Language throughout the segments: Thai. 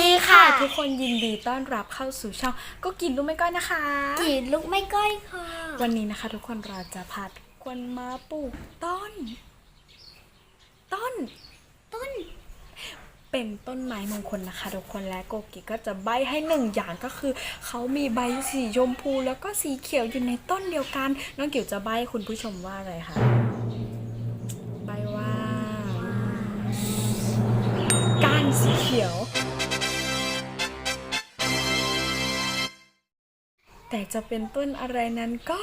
ดีค่ะ ทุกคนยินดีต้อนรับเข้าสู่ช่อง ก็กินรู้ไม่ก้อยนะคะกีดลูกไม่ก้อยค่ะ วันนี้นะคะ ทุกคนเราจะพาทุกคนมาปลูกต้น ต้น ต้น เป็นต้นไม้มงคลนะคะ ทุกคนและโกกิก็จะใบให้หนึ่งอย่างก็คือเขามีใบสีชมพูแล้วก็สีเขียวอยู่ในต้นเดียวกันน้องเกี่ยวจะใบให้คุณผู้ชมว่าอะไรคะใบว่า ก้านสีเขียว แต่จะเป็นต้นอะไรนั้นก็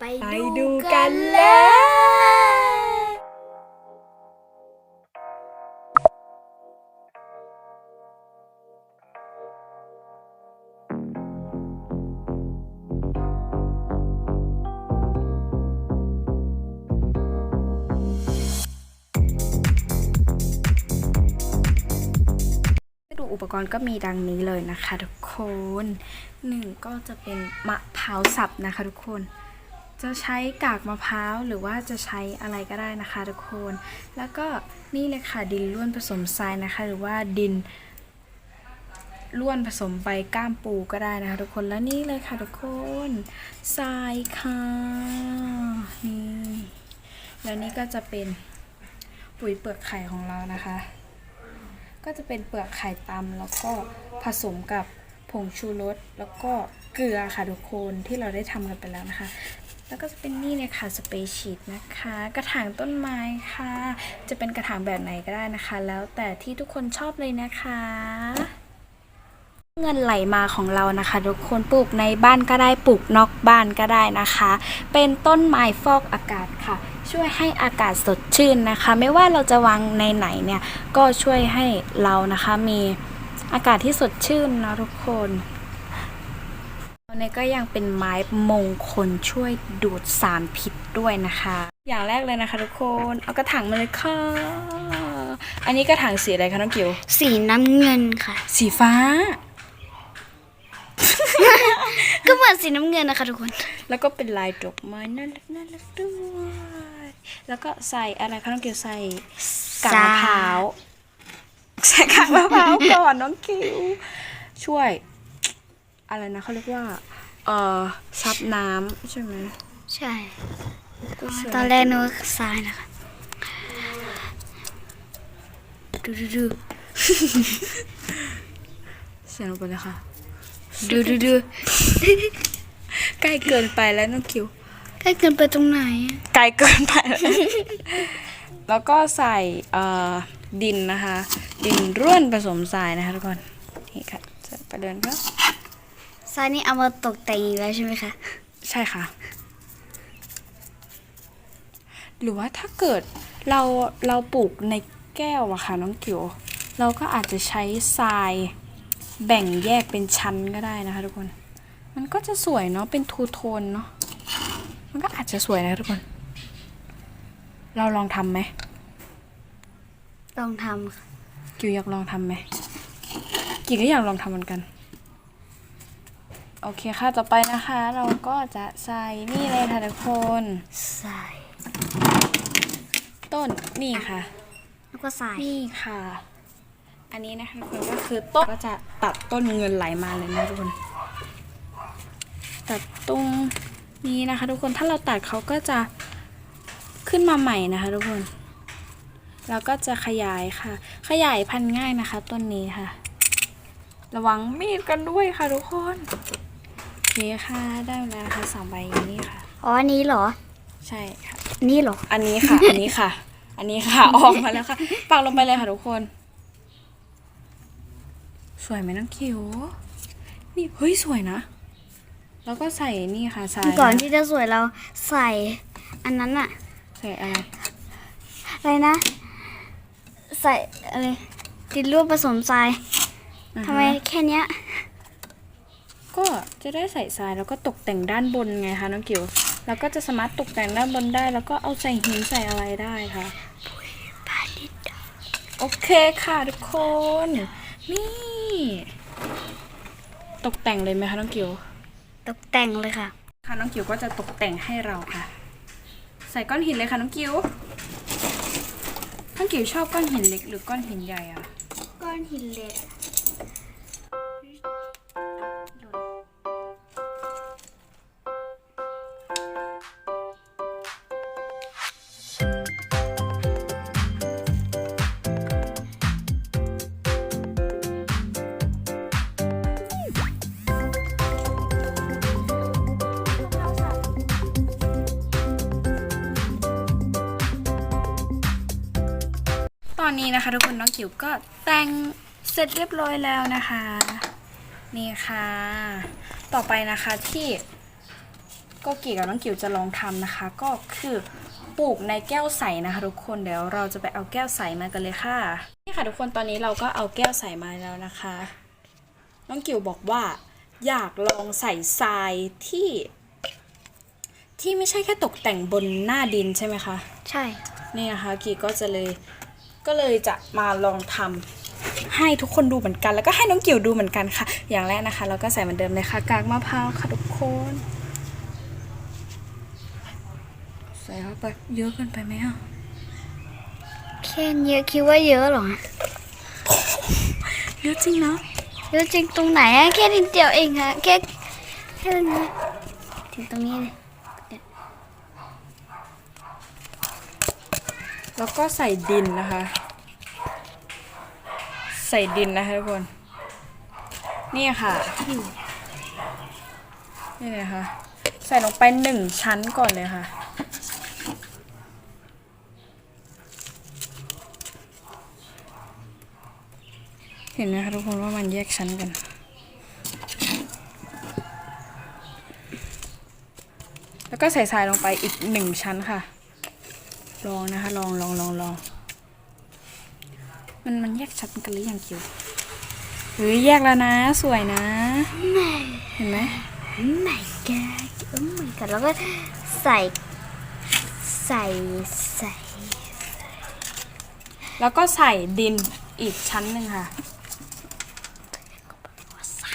ไปดูกันเลย อุปกรณ์ก็มีดังนี้เลยนะคะทุกคนหนึ่งก็จะเป็นมะพร้าวสับนะคะทุกคน จะใช้กากมะพร้าวหรือว่าจะใช้อะไรก็ได้นะคะทุกคน แล้วก็นี่เลยค่ะดินล้วนผสมทรายนะคะ หรือว่าดินล้วนผสมใบก้ามปูก็ได้นะคะทุกคนแล้วนี่เลยค่ะทุกคนทรายค่ะนี่แล้วนี่ก็จะเป็นปุ๋ยเปลือกไข่ของเรานะคะ ก็จะเป็นเปลือกไข่ตำแล้วก็ผสมกับผงชูรสแล้วก็เกลือค่ะทุกคนที่เราได้ทำกันไปแล้วนะคะ แล้วก็จะเป็นนี่เลยค่ะสเปรย์ชีตนะคะ กระถางต้นไม้ค่ะ จะเป็นกระถางแบบไหนก็ได้นะคะ แล้วแต่ที่ทุกคนชอบเลยนะคะเงินไหลมาของเรานะคะทุกคนปลูกในบ้านก็ได้ปลูกนอกบ้านก็ได้นะคะ เป็นต้นไม้ฟอกอากาศค่ะ ช่วยให้อากาศสดชื่นนะคะ ไม่ว่าเราจะวางในไหนเนี่ยก็ช่วยให้เรานะคะมีอากาศที่สดชื่นนะทุกคนเนี่ยก็ยังเป็นไม้มงคลช่วยดูดสารพิษด้วยนะคะ อย่างแรกเลยนะคะทุกคนเอากระถางมาเลยค่ะ อันนี้กระถางสีอะไรคะน้องกิวสีน้ำเงินค่ะ สีฟ้า ก็เหมือนสีน้ำเงินนะคะทุกคน แล้วก็เป็นลายดอกไม้น่ารักน่ารักด้วย แล้วก็ใส่อะไรคะน้องกิวใส่กากมะพร้าวใส่กากมะพร้าวก่อนน้องกิวช่วย อะไรนะเขาเรียกว่า เอ่อซับน้ำใช่ไหมใช่ก็ช่วยตอนแรกนึกว่าทรายนะคะดูดูดูเสียงลงไปเลยค่ะ ดูดูดูใกล้เกินไปแล้วน้องคิว ใกล้เกินไปตรงไหนอะไกลเกินไป แล้วแล้วก็ใส่เอ่อดินนะคะ ดินร่วนผสมทรายนะคะทุกคนนี่ค่ะจะไปเดินครับทรายนี่เอามาตกแต่งอีกแล้วใช่ไหมคะใช่ค่ะ หรือว่าถ้าเกิดเราเราปลูกในแก้วอะค่ะน้องกิ๋วเราก็อาจจะใช้ทรายแบ่งแยกเป็นชั้นก็ได้นะคะทุกคน มันก็จะสวยเนาะเป็นทูโทนเนาะ มันก็อาจจะสวยนะทุกคน เราลองทำไหมลองทำค่ะกิวอยากลองทำไหมกิวก็อยากลองทำเหมือนกัน โอเคค่ะต่อไปนะคะ เราก็จะใส่นี่เลยค่ะทุกคนทรายต้นนี่ค่ะ แล้วก็ทรายนี่ค่ะ อันนี้นะคะทุกคนก็คือต้นก็จะตัดต้นเงินไหลมาเลยนะทุกคน ตัดตรง นี้นะคะทุกคนถ้าเราตัดเขาก็จะขึ้นมาใหม่นะคะทุกคนแล้วก็จะขยายค่ะ ขยายพันธุ์ง่ายนะคะต้นนี้ค่ะ ระวังมีดกันด้วยค่ะทุกคนโอเคค่ะได้แล้วนะคะสองใบอย่างนี้ค่ะอ๋ออันนี้เหรอ ใช่ค่ะอันนี่เหรอ อันนี้ค่ะ อันนี้ค่ะ อันนี้ค่ะออกมาแล้วค่ะปักลงไปเลยค่ะทุกคน สวยไหมน้องคิวนี่เฮ้ยสวยนะ แล้วก็ใส่นี่ค่ะทรายก่อนที่จะสวยเราใส่อันนั้นอะใส่อะไรอะไรนะ ใส่อะไรดินร่วนผสมทรายอ่าฮะทำไมแค่เนี้ยก็จะได้ใส่ทรายแล้วก็ตกแต่งด้านบนไงคะน้องกิวแล้วก็จะสามารถตกแต่งด้านบนได้ แล้วก็เอาใส่หินใส่อะไรได้ค่ะโอเคค่ะทุกคน นี่ ตกแต่งเลยไหมคะน้องกิว ตกแต่งเลยค่ะ ค่ะน้องกิวก็จะตกแต่งให้เราค่ะ ใส่ก้อนหินเลยค่ะน้องกิวน้องกิวชอบก้อนหินเล็กหรือก้อนหินใหญ่อะก้อนหินเล็ก อนนี้นะคะ ทุกคนน้องกิ๋วก็แต่งเสร็จเรียบร้อยแล้วนะคะ นี่ค่ะ ต่อไปนะคะที่ก็กี่กับน้องกิ๋วจะลองทำนะคะ ก็คือปลูกในแก้วใสนะคะ ทุกคนเดี๋ยวเราจะไปเอาแก้วใสมากันเลยค่ะนี่ค่ะ ทุกคนตอนนี้เราก็เอาแก้วใสมาแล้วนะคะ น้องกิ๋วบอกว่า อยากลองใส่ทรายที่ ที่ไม่ใช่แค่ตกแต่งบนหน้าดินใช่ไหมคะ ใช่ นี่นะคะกีก็จะเลย ก็เลยจะมาลองทำให้ทุกคนดูเหมือนกัน แล้วก็ให้น้องกิ่วดูเหมือนกันค่ะ อย่างแรกนะคะ เราก็ใส่เหมือนเดิมเลยค่ะกากมะพร้าวค่ะทุกคน ใส่เข้าไปเยอะเกินไปไหมอะแค่เยอะคิดว่าเยอะเหรอเยอะจริงนะเยอะจริงตรงไหนอะแค่นิดเดียวเองค่ะแค่แค่นี้ถึงตรงนี้เลย แล้วก็ใส่ดินนะคะ ใส่ดินนะคะทุกคนนี่ค่ะ นี่เลยค่ะใส่ลงไปหนึ่งชั้นก่อนเลยค่ะ เห็นไหมคะทุกคนว่ามันแยกชั้นกันแล้วก็ใส่ทรายลงไปอีกหนึ่งชั้นค่ะ ลองนะคะ ลองลองลองลองมันมันแยกชั้นกันหรือยังคิวเฮ้ยแยกแล้วนะ สวยนะ เห็นไหมไม่แกโอ้ my god แล้วก็ใส่ ใส่ใส่ แล้วก็ใส่ดินอีกชั้นหนึ่งค่ะ ใส่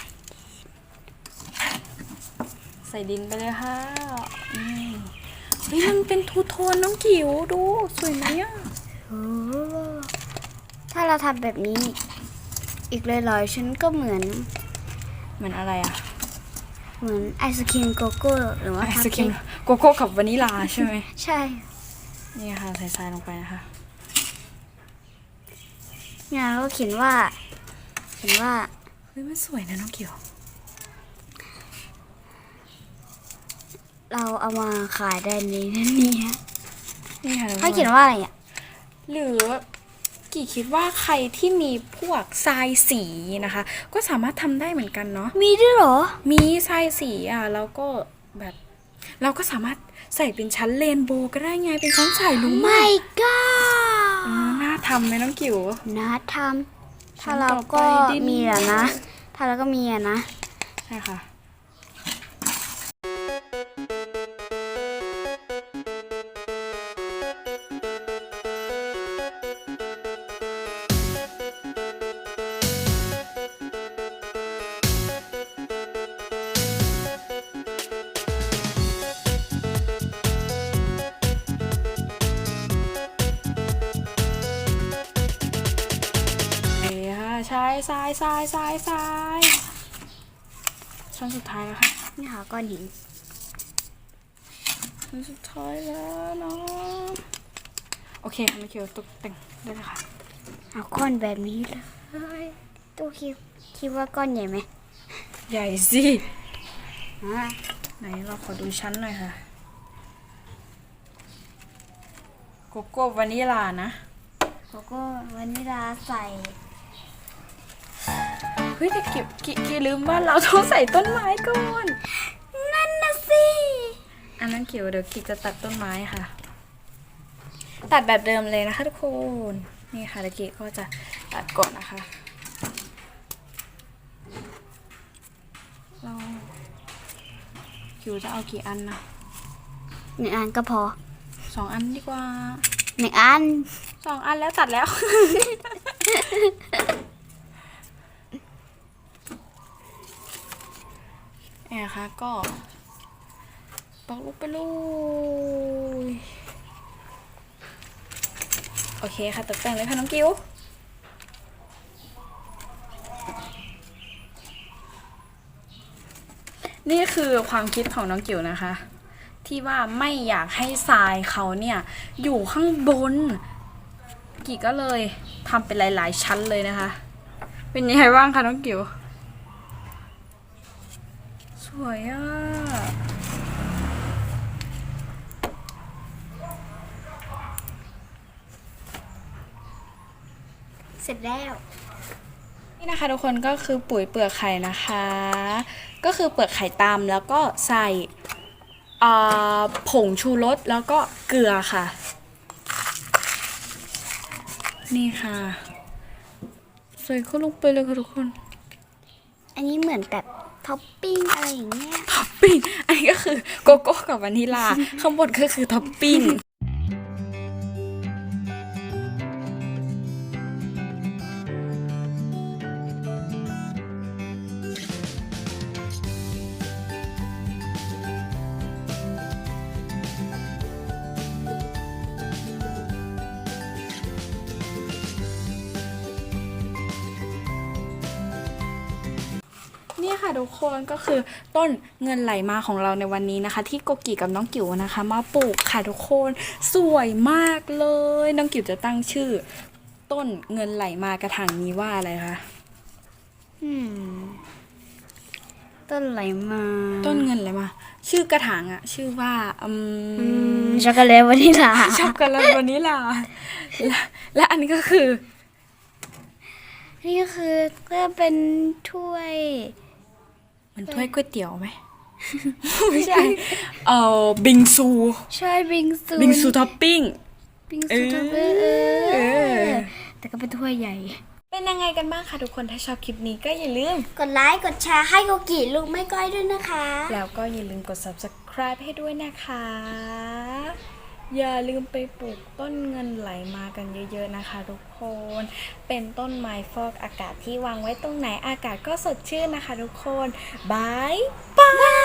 ใส่ดินไปเลยค่ะนี่ เฮ้ยมันเป็นทูโทนน้องกิ๋วดู สวยไหมอะโอ้ถ้าเราทำแบบนี้ อีกเลยลอยๆฉันก็เหมือน เหมือนอะไรอะ เหมือนไอศครีมโกโก้หรือว่าไอคัพศครีเค้มกโกโก้กับวานิลาใช่ไหมใช่ นี่ค่ะใส่ทรายลงไปนะคะงานก็เขียนว่า เขียนว่าเฮ้ยมันสวยนะน้องกิ๋ว เราเอามาขายได้ในนี้เนี่ยนี่ค่ะเขาเขียนว่าอะไรอะหรือกี่คิดว่าใครที่มีพวกทรายสีนะคะ ก็สามารถทำได้เหมือนกันเนาะมีด้วยเหรอ มีทรายสีอะแล้วก็แบบ เราก็สามารถใส่เป็นชั้นเรนโบว์ก็ได้ไงเป็นชั้นสายลุงไม่ก็เออน่าทำไหมน้องกิ๋วนะทำชั้ถ้านเราต่อไปก็ดินมีอะนะ ถ้าเราก็มีอะนะใช่ค่ะ ทรายทรายทรายทรายชั้นสุดท้ายแล้วค่ะนี่ค่ะก้อนหินชั้นสุดท้ายแล้วเนาะโอเคค่ะไม่เกี่ยวตกแต่งได้เลยค่ะเอาก้อนแบบนี้เลยตู้คิดคิดว่าก้อนใหญ่ไหมใหญ่สิอ่าไหนเราขอดูชั้นหน่อยค่ะโกโก้วานิลานะแล้วก็วานิลาใส่เฮ้ยแต่กิบกิกิลืมว่าเราต้องใส่ต้นไม้ก่อน นั่นนะสิอันนั้นเกี่ยวเดี๋ยวกิจะตัดต้นไม้ค่ะ ตัดแบบเดิมเลยนะคะทุกคนนี่ค่ะเดี๋ยวกิก็จะตัดก่อนนะคะเรากิวจะเอากี่อันนะหนึ่งอันก็พอสองอันดีกว่าหนึ่งอันสองอันแล้วตัดแล้ว นี่ยคะก็ตอกลูกไปเลยโอเคค่ะตกแต่งเลยค่ะน้องกิวนี่คือความคิดของน้องกิวนะคะ ที่ว่าไม่อยากให้ทรายเขาเนี่ย อยู่ข้างบน กี่ก็เลยทำเป็นหลาย ๆ ชั้นเลยนะคะ เป็นยังไงบ้างคะน้องกิ๋ว วยอะ เสร็จแล้ว นี่นะคะทุกคนก็คือปุ๋ยเปลือกไข่นะคะ ก็คือเปลือกไข่ตำแล้วก็ใส่อ่าผงชูรสแล้วก็เกลือค่ะ นี่ค่ะ ใส่เข้าลงไปเลยค่ะทุกคน อันนี้เหมือนแบบ ท็อปปิ้งอะไรอย่างเงี้ย ท็อปปิ้ง อันนี้ก็คือโกโก้กับวานิลา ข้างบนก็คือท็อปปิ้ง นี่ค่ะทุกคนก็คือต้นเงินไหลมาของเราในวันนี้นะคะ ที่โกกิกับน้องกิ๋วนะคะ มาปลูกค่ะทุกคนสวยมากเลย น้องกิ๋วจะตั้งชื่อ ต้นเงินไหลมากระถางนี้ว่าอะไรคะอืมต้นอะไรมา ต้นเงินไหลมา ชื่อกระถางอะชื่อว่าอือืมมช็อกโกแลตวานิลาช็อกโกแลตวานิลาและและอันนี้ก็คือ นี่ก็คือก็เป็นถ้วยเห มันถ้วยก๋วยเตี๋ยวไหม ไม่ใช่ เออบิงซู ใช่บิงซูบิงซูท็อปปิ้ง บิงซูทับเบอร์เอเออ อ แต่ก็เป็นถ้วยใหญ่ เป็นยังไงกันบ้างคะทุกคน ถ้าชอบคลิปนี้ก็อย่าลืม กดไลค์ กดแชร์ให้โกกิลูกไม่ก้อยด้วยนะคะ แล้วก็อย่าลืมกด subscribe ให้ด้วยนะคะ อย่าลืมไปปลูกต้นเงินไหลมากันเยอะๆนะคะ ทุกคน เป็นต้นไม้ฟอกอากาศที่วางไว้ตรงไหนอากาศก็สดชื่นนะคะ ทุกคนบายบาย